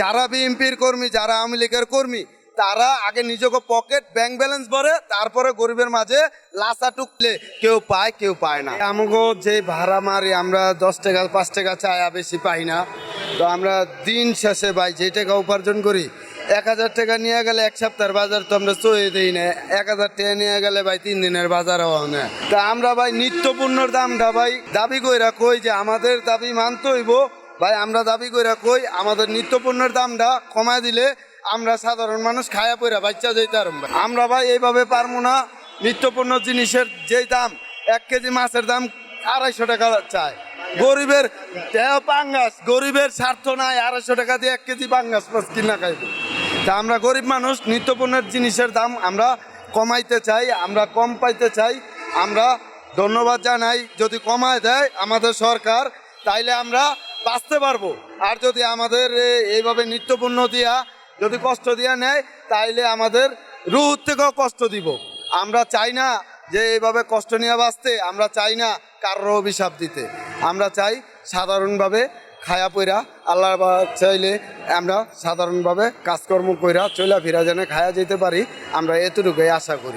যারা বিএনপির কর্মী, যারা আওয়ামী লীগের কর্মী, তারা আগে নিজকে পকেট ব্যাংক ব্যালেন্স ভরে, তারপরে গরিবের মাঝে লাসা টুকলে কেউ পায় কেউ পায় না। আমাকে যে ভাড়া মারি, আমরা দশ টাকা, পাঁচ টাকা চায়া বেশি পাই না। তো আমরা দিন শেষে ভাই যে টাকা উপার্জন করি, এক হাজার টাকা নিয়ে গেলে এক সপ্তাহের বাজার তো আমরা চয়ে দিই না। এক হাজার টাকা নিয়ে গেলে ভাই তিন দিনের বাজার হওয়া না। তা আমরা ভাই নিত্য পণ্যর দামটা ভাই দাবি কইরা কই যে আমাদের দাবি মানতে হইব ভাই, আমরা দাবি কইরা কই, আমাদের নিত্য পণ্যের দামটা কমায় দিলে আমরা সাধারণ মানুষ খায়া পইরা বাচ্চা যেতে পারব আমরা ভাই, এইভাবে পারব না। নিত্য পণ্য জিনিসের যেই দাম, এক কেজি মাছের দাম আড়াইশো টাকা চায়। গরিবের পাঙ্গাস, গরিবের স্বার্থ নাই, আড়াইশো টাকা দিয়ে এক কেজি পাঙ্গাস মাছ কিনা খাইব। তা আমরা গরিব মানুষ নিত্য পণ্যের জিনিসের দাম আমরা কমাইতে চাই, আমরা কম পাইতে চাই। আমরা ধন্যবাদ জানাই, যদি কমায় দেয় আমাদের সরকার, তাইলে আমরা বাঁচতে পারব। আর যদি আমাদের এইভাবে নিত্যপণ্য দিয়া যদি কষ্ট দিয়া নেয়, তাইলে আমাদের রুহ থেকেও কষ্ট দিব। আমরা চাই না যে এইভাবে কষ্ট নিয়ে বাঁচতে, আমরা চাই না কারোর অভিশাপ দিতে। আমরা চাই সাধারণভাবে খায়া পইরা আল্লাহ চাইলে আমরা সাধারণভাবে কাজকর্ম কইরা চলা ফিরা যেন খায়া যেতে পারি। আমরা এতটুকুই আশা করি।